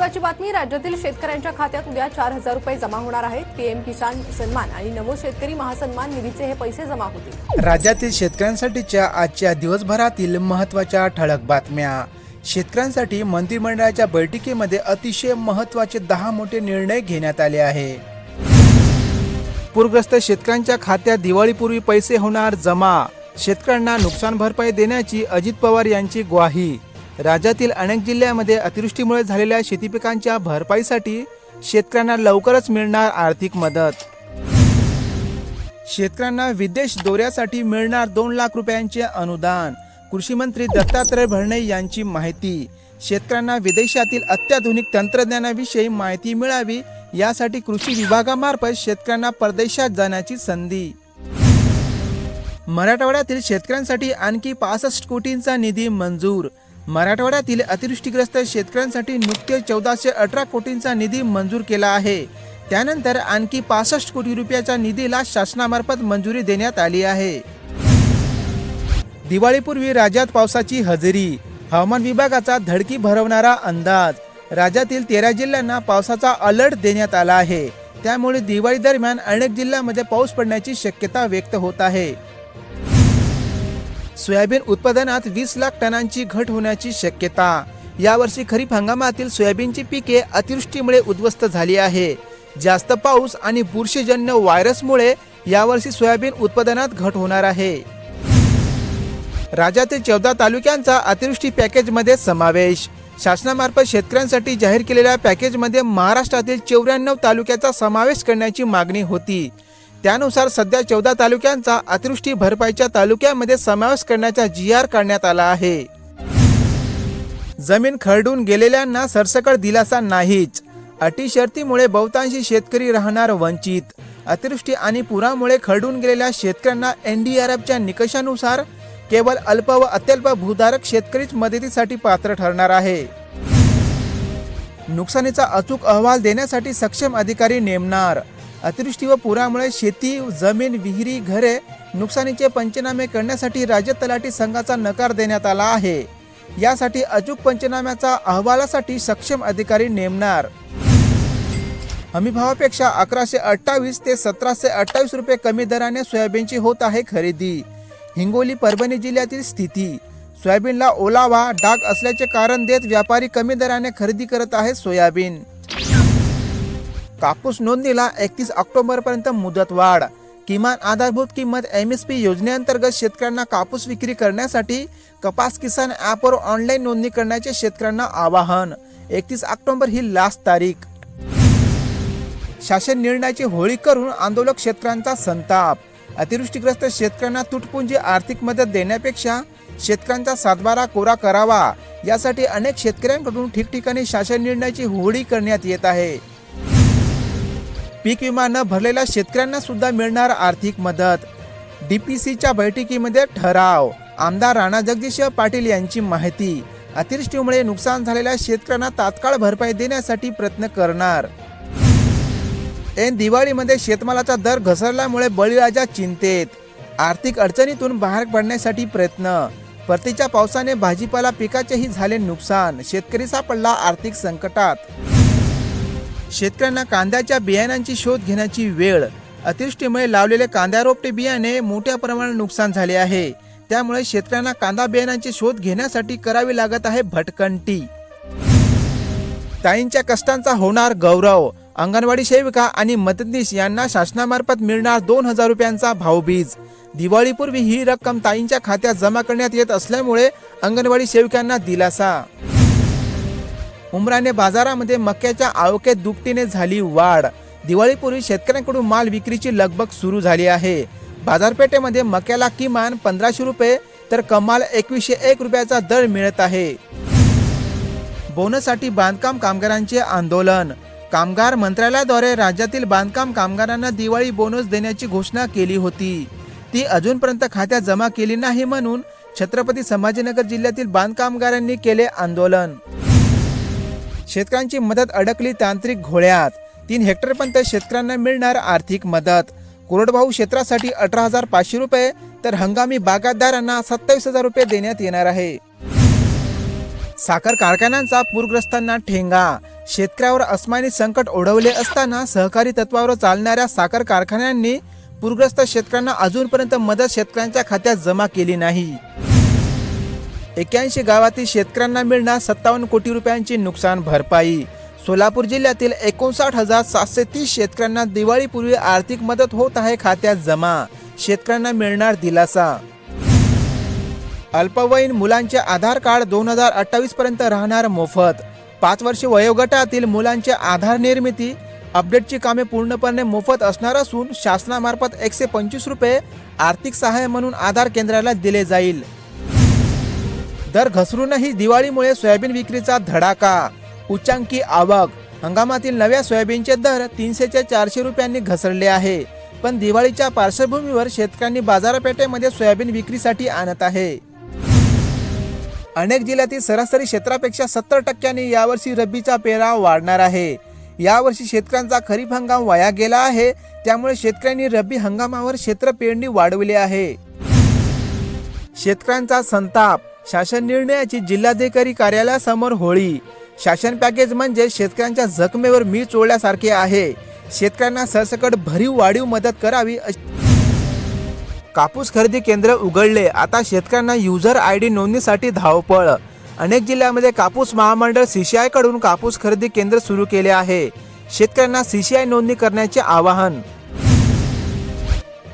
महत्वाची बातमी राज्यातील शेतकऱ्यांच्या खात्यात उद्या चार हजार रुपये जमा होणार आहेत. पीएम किसान सन्मान आणि नमो शेतकरी महासन्मान निधीचे हे पैसे जमा होतील. राज्यातील शेतकऱ्यांसाठीच्या आजच्या दिवसभरातील महत्त्वाच्या ठळक बातम्या. शेतकऱ्यांसाठी मंत्रिमंडळाच्या बैठकीमध्ये अतिशय महत्त्वाचे दहा मोठे निर्णय घेण्यात आले आहे. पूरग्रस्त शेतकऱ्यांच्या खात्यात दिवाळीपूर्वी पैसे होणार जमा. शेतकऱ्यांना नुकसान भरपाई देण्याची अजित पवार यांची ग्वाही. राज्यातील अनेक जिल्ह्यामध्ये अतिवृष्टीमुळे झालेल्या शेतीपिकांच्या भरपाईसाठी शेतकऱ्यांना लवकरच मिळणार आर्थिक मदत. शेतकऱ्यांना विदेश दौऱ्यासाठी मिळणार दोन लाख रुपयांचे अनुदान. कृषी मंत्री दत्तात्रय भरणे यांची माहिती. शेतकऱ्यांना विदेशातील अत्याधुनिक तंत्रज्ञानाविषयी माहिती मिळावी यासाठी कृषी विभागामार्फत शेतकऱ्यांना परदेशात जाण्याची संधी. मराठवाड्यातील शेतकऱ्यांसाठी आणखी पासष्ट कोटींचा निधी मंजूर. मराठवाड्यातील अतिवृष्टीग्रस्त शेतकऱ्यांसाठी नुकते चौदाशे अठरा कोटींचा निधी मंजूर केला आहे. त्यानंतर आणखी पासष्ट कोटी रुपयाच्या निधीला शासनामार्फत मंजुरी देण्यात आली आहे. दिवाळीपूर्वी राज्यात पावसाची हजेरी. हवामान विभागाचा धडकी भरवणारा अंदाज. राज्यातील तेरा जिल्ह्यांना पावसाचा अलर्ट देण्यात आला आहे. त्यामुळे दिवाळी दरम्यान अनेक जिल्ह्यांमध्ये पाऊस पडण्याची शक्यता व्यक्त होत आहे. सोयाबीन उत्पादनात वीस लाख टनांची घट होण्याची शक्यता. यावर्षी खरीप हंगामातील सोयाबीनची पिके अतिवृष्टीमुळे उद्ध्वस्त झाली आहे. जास्त पाऊस आणि बुरशीजन्य व्हायरसमुळे यावर्षी सोयाबीन उत्पादनात घट होणार आहे. राज्यातील चौदा तालुक्यांचा अतिवृष्टी पॅकेजमध्ये समावेश. शासनामार्फत शेतकऱ्यांसाठी जाहीर केलेल्या पॅकेजमध्ये महाराष्ट्रातील चौऱ्याण्णव तालुक्याचा समावेश करण्याची मागणी होती. त्यानुसार सध्या चौदा तालुक्यांचा अतिवृष्टी भरपाईच्या तालुक्यामध्ये समावेश करण्याचा जी आर काढण्यात आला आहे. जमीन खरडून गेलेल्यांना सरसकट दिलासा नाहीच. अटी शर्तीमुळे बहुतांशी शेतकरी राहणार वंचित. अतिवृष्टी आणि पुरामुळे खरडून गेलेल्या शेतकऱ्यांना एनडीआरएफच्या निकषानुसार केवळ अल्प व अत्यल्प भूधारक शेतकरीच मदतीसाठी पात्र ठरणार आहे. नुकसानीचा अचूक अहवाल देण्यासाठी सक्षम अधिकारी नेमणार. अतिवृष्टी व पुरामुळे शेती जमीन विहिरी घरे नुकसानीचे पंचनामे करण्यासाठी राज्य तलाठी संघाचा नकार देण्यात आला आहे. यासाठी अचूक पंचनाम्याचा अहवालासाठी सक्षम अधिकारी नेमणार. हमीभावापेक्षा अकराशे अठ्ठावीस ते सतराशे अठ्ठावीस रुपये कमी दराने सोयाबीनची होत आहे खरेदी. हिंगोली परभणी जिल्ह्यातील स्थिती. सोयाबीनला ओलावा डाग असल्याचे कारण देत व्यापारी कमी दराने खरेदी करत आहेत सोयाबीन. कापूस नोंदणीला एकतीस ऑक्टोबरपर्यंत मुदतवाढ किमान आधारभूत किंमत एम एस पी योजनेअंतर्गत शेतकऱ्यांना कापूस विक्री करण्यासाठी कपास किसान ॲपवर ऑनलाईन नोंदणी करण्याचे शेतकऱ्यांना आवाहन. एकतीस ऑक्टोबर ही लास्ट तारीख. शासन निर्णयाची होळी करून आंदोलक शेतकऱ्यांचा संताप. अतिवृष्टीग्रस्त शेतकऱ्यांना तुटपुंजी आर्थिक मदत देण्यापेक्षा शेतकऱ्यांचा सातबारा कोरा करावा. यासाठी अनेक शेतकऱ्यांकडून ठिकठिकाणी शासन निर्णयाची होळी करण्यात येत आहे. पीक विमा न भरलेल्या शेतकऱ्यांना सुद्धा मिळणार आर्थिक मदत. डीपीसीच्या बैठकीमध्ये ठराव. आमदार राणा जगदीश पाटील यांची माहिती. अतिवृष्टीमुळे नुकसान झालेल्या शेतकऱ्यांना तात्काळ भरपाई देण्यासाठी प्रयत्न करणार. ऐन दिवाळीमध्ये शेतमालाचा दर घसरल्यामुळे बळीराजा चिंतेत. आर्थिक अडचणीतून बाहेर पडण्यासाठी प्रयत्न. परतीच्या पावसाने भाजीपाला पिकाचेही झाले नुकसान. शेतकरी सापडला आर्थिक संकटात. शेतकऱ्यांना कांद्याच्या बियाण्यांची शोध घेण्याची वेळ. अतिवृष्टीमुळे लावलेले कांदा रोपटे बियाणे मोठ्या प्रमाणात नुकसान झाले आहे. त्यामुळे शेतकऱ्यांना कांदा बियाण्यांची शोध घेण्यासाठी करावी लागत आहे भटकंटी. ताईंच्या कष्टांचा होणार गौरव. अंगणवाडी सेविका आणि मदतनीस यांना शासनामार्फत मिळणार दोन हजार रुपयांचा भावबीज दिवाळीपूर्वी ही रक्कम ताईंच्या खात्यात जमा करण्यात येत असल्यामुळे अंगणवाडी सेविकांना दिलासा. उमराने बाजारामध्ये मक्याच्या आवकेत दुपटीने झाली वाढ. दिवाळीपूर्वी शेतकऱ्यांकडून माल विक्रीची लगबग सुरू झाली आहे. बाजारपेठेमध्ये मक्याला किमान पंधराशे रुपये तर कमाल एकवीसशे एक रुपयाचा दर मिळत आहे. बोनससाठी बांधकाम कामगारांचे आंदोलन. कामगार मंत्रालयाद्वारे राज्यातील बांधकाम कामगारांना दिवाळी बोनस देण्याची घोषणा केली होती. ती अजूनपर्यंत खात्यात जमा केली नाही म्हणून छत्रपती संभाजीनगर जिल्ह्यातील बांधकामगारांनी केले आंदोलन. शेतकऱ्यांची मदत अडकली तांत्रिक घोळ्यात. तीन हेक्टरपर्यंत शेतकऱ्यांना मिळणार आर्थिक मदत. कोरडवाहू क्षेत्रासाठी अठरा हजार पाचशे रुपये तर हंगामी बागायतदारांना सत्तावीस हजार रुपये देण्यात येणार आहे. साखर कारखान्यांचा पूरग्रस्तांना ठेंगा. शेतकऱ्यावर अस्मानी संकट ओढवले असताना सहकारी तत्वावर चालणाऱ्या साखर कारखान्यांनी पूरग्रस्त शेतकऱ्यांना अजूनपर्यंत मदत शेतकऱ्यांच्या खात्यात जमा केली नाही. एक्याऐंशी गावातील शेतकऱ्यांना मिळणार सत्तावन्न कोटी रुपयांची नुकसान भरपाई. सोलापूर जिल्ह्यातील एकोणसाठ हजार सातशे तीस शेतकऱ्यांना दिवाळीपूर्वी आर्थिक मदत होत आहे खात्यात जमा. शेतकऱ्यांना मिळणार दिलासा. अल्पवयीन मुलांचे आधार कार्ड दोन हजार अठ्ठावीस पर्यंत राहणार मोफत. पाच वर्ष वयोगटातील मुलांचे आधार निर्मिती अपडेटची कामे पूर्णपणे मोफत असणार असून शासनामार्फत एकशे पंचवीस रुपये आर्थिक सहाय्य म्हणून आधार केंद्राला दिले जाईल. दर घसरूनही दिवाळीमुळे सोयाबीन विक्रीचा धडाका. उच्चांकी आवक. हंगामातील नव्या सोयाबीनचे दर तीनशे ते चारशे रुपयांनी घसरले आहे. पण दिवाळीच्या पार्श्वभूमीवर शेतकऱ्यांनी बाजारपेठेमध्ये सोयाबीन विक्रीसाठी आणत आहे. अनेक जिल्ह्यातील सरासरी क्षेत्रापेक्षा सत्तर टक्क्यांनी यावर्षी रब्बीचा पेराव वाढणार आहे. यावर्षी शेतकऱ्यांचा खरीप हंगाम वाया गेला आहे. त्यामुळे शेतकऱ्यांनी रब्बी हंगामावर क्षेत्र पेरणी वाढवली आहे. शेतकऱ्यांचा संताप. शासन निर्णयाची जिल्हाधिकारी कार्यालयासमोर होळी. शासन पॅकेज म्हणजे शेतकऱ्यांच्या जखमेवर मी चोळल्यासारखे आहे. शेतकऱ्यांना सरसकट भरीव वाढीव मदत करावी कापूस खरेदी केंद्र उघडले. आता शेतकऱ्यांना युजर आय डी नोंदणीसाठी धावपळ. अनेक जिल्ह्यामध्ये कापूस महामंडळ सीसीआयकडून कापूस खरेदी केंद्र सुरू केले आहे. शेतकऱ्यांना सीसीआय नोंदणी करण्याचे आवाहन.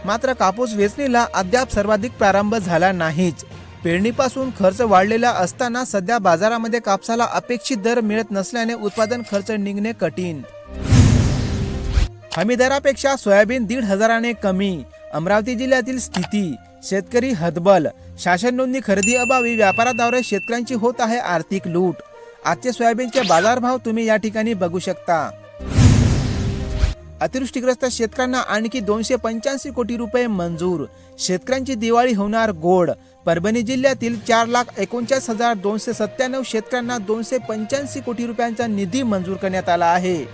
मात्र कापूस वेचणीला अद्याप सर्वाधिक प्रारंभ झाला नाहीच. पेरणीपासून खर्च वाढलेला असताना सध्या बाजारामध्ये कापसाला अपेक्षित दर मिळत नसल्याने उत्पादन खर्च निघणे कठीण. हमीदरापेक्षा सोयाबीन दीड हजाराने कमी. अमरावती जिल्ह्यातील स्थिती शेतकरी हतबल. शासन नोंदणी खरेदी अभावी व्यापाराद्वारे शेतकऱ्यांची होत आहे आर्थिक लूट. आजचे सोयाबीनचे बाजारभाव तुम्ही या ठिकाणी बघू शकता. अतिवृष्टीग्रस्त शेतकऱ्यांना आणखी दोनशे पंच्याऐंशी कोटी रुपये मंजूर. शेतकऱ्यांची दिवाळी होणार गोड. परभणी जिल्ह्यातील चार लाख एकोणचाळीस हजार दोनशे सत्त्याण्णव शेतकऱ्यांना दोनशे पंच्याऐंशी कोटी रुपयांचा निधी मंजूर करण्यात आला आहे.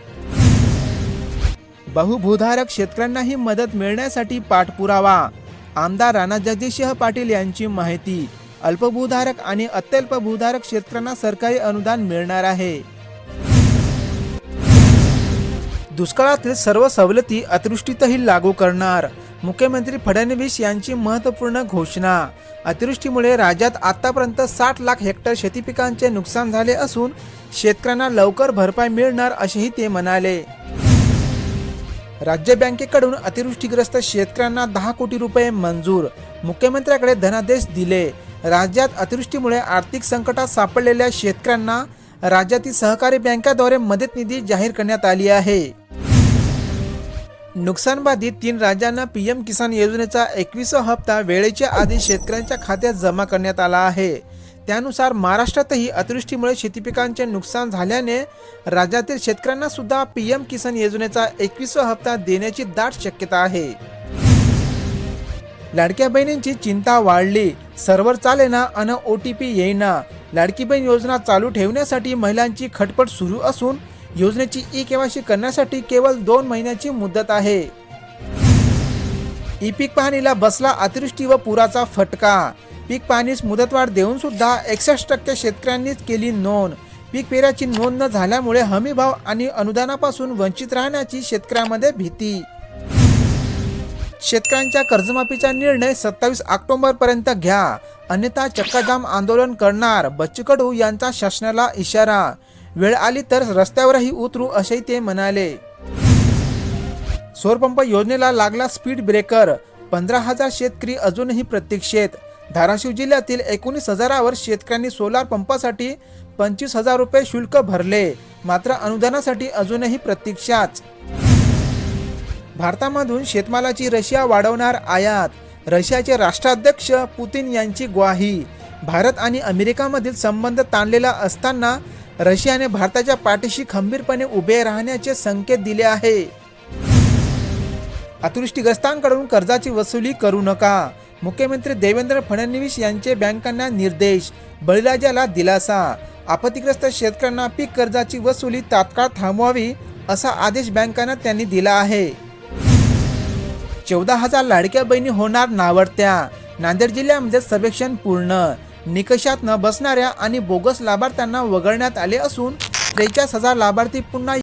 बहुभूधारक शेतकऱ्यांनाही मदत मिळण्यासाठी पाठपुरावा. आमदार राणा जगदीशसिंह पाटील यांची माहिती. अल्पभूधारक आणि अत्यल्पभूधारक शेतकऱ्यांना सरकारी अनुदान मिळणार आहे. दुष्काळातील सर्व सवलती अतिवृष्टीतही लागू करणार. मुख्यमंत्री फडणवीस यांची महत्त्वपूर्ण घोषणा. अतिवृष्टीमुळे राज्यात आतापर्यंत साठ लाख हेक्टर शेतीपिकांचे नुकसान झाले असून शेतकऱ्यांना लवकर भरपाई मिळणार असेही ते म्हणाले. राज्य बँकेकडून अतिवृष्टीग्रस्त शेतकऱ्यांना दहा कोटी रुपये मंजूर. मुख्यमंत्र्याकडे धनादेश दिले. राज्यात अतिवृष्टीमुळे आर्थिक संकटात सापडलेल्या शेतकऱ्यांना राज्यातील सहकारी बँकाद्वारे मदत निधी जाहीर करण्यात आली आहे. नुकसानबाधित तीन राज्यांना पीएम किसान योजनेचा एकवीस हप्ता वेळेच्या आधी शेतकऱ्यांच्या खात्यात जमा करण्यात आला आहे. त्यानुसार महाराष्ट्रातही अतिवृष्टीमुळे शेतीपिकांचे नुकसान झाल्याने राज्यातील शेतकऱ्यांना सुद्धा पीएम किसान योजनेचा एकवीसवा हप्ता देण्याची दाट शक्यता आहे. लाडक्या बहिणींची चिंता वाढली. सर्व्हर चालेना अन ओ टी पी येईना. लाडकी बहीण योजना चालू ठेवण्यासाठी महिलांची खटपट सुरू असून योजनेची ई केवायसी करण्यासाठी केवळ दोन महिन्याची मुदत आहे. ई पीक पाहणीला बसला अतिवृष्टी व पुराचा फटका. पीक पाहणीस मुदतवाढ देऊन सुद्धा एकसष्ट टक्के शेतकऱ्यांनीच केली नोंद. पीक पेराची नोंद न झाल्यामुळे हमीभाव आणि अनुदानापासून वंचित राहण्याची शेतकऱ्यांमध्ये भीती. शेतकऱ्यांच्या कर्जमाफीचा निर्णय सत्तावीस ऑक्टोबर पर्यंत घ्या. अन्यथा चक्काजाम आंदोलन करणार. बच्चू कडू यांचा शासनाला इशारा. वेळ आली तर रस्त्यावरही उतरू असेही ते म्हणाले. सौरपंप योजनेला लागला स्पीड ब्रेकर. पंधरा हजार शेतकरी अजूनही प्रतीक्षेत. धाराशिव जिल्ह्यातील एकोणीस हजारावर शेतकऱ्यांनी सोलार पंपासाठी पंचवीस हजार रुपये शुल्क भरले. मात्र अनुदानासाठी अजूनही प्रतीक्षाच. भारतामधून शेतमालाची रशिया वाढवणार आयात. रशियाचे राष्ट्राध्यक्ष पुतीन यांची ग्वाही. भारत आणि अमेरिकामधील संबंध ताणलेला असताना रशियाने भारताच्या पाठीशी खंबीरपणे उभे राहण्याचे संकेत दिले आहे. अतिवृष्टीग्रस्तांकडून कर्जाची वसुली करू नका. मुख्यमंत्री देवेंद्र फडणवीस यांचे बँकांना निर्देश बळीराजाला दिलासा. आपत्तीग्रस्त शेतकऱ्यांना पीक कर्जाची वसुली तात्काळ थांबवावी असा आदेश बँकांना त्यांनी दिला आहे. चौदा हजार लाडक्या बहिणी होणार नावडत्या. नांदेड जिल्ह्यामध्ये सर्वेक्षण पूर्ण. निकषात न बसणाऱ्या आणि बोगस लाभार्थ्यांना वगळण्यात आले असून त्रेचाळीस हजार लाभार्थी पुन्हा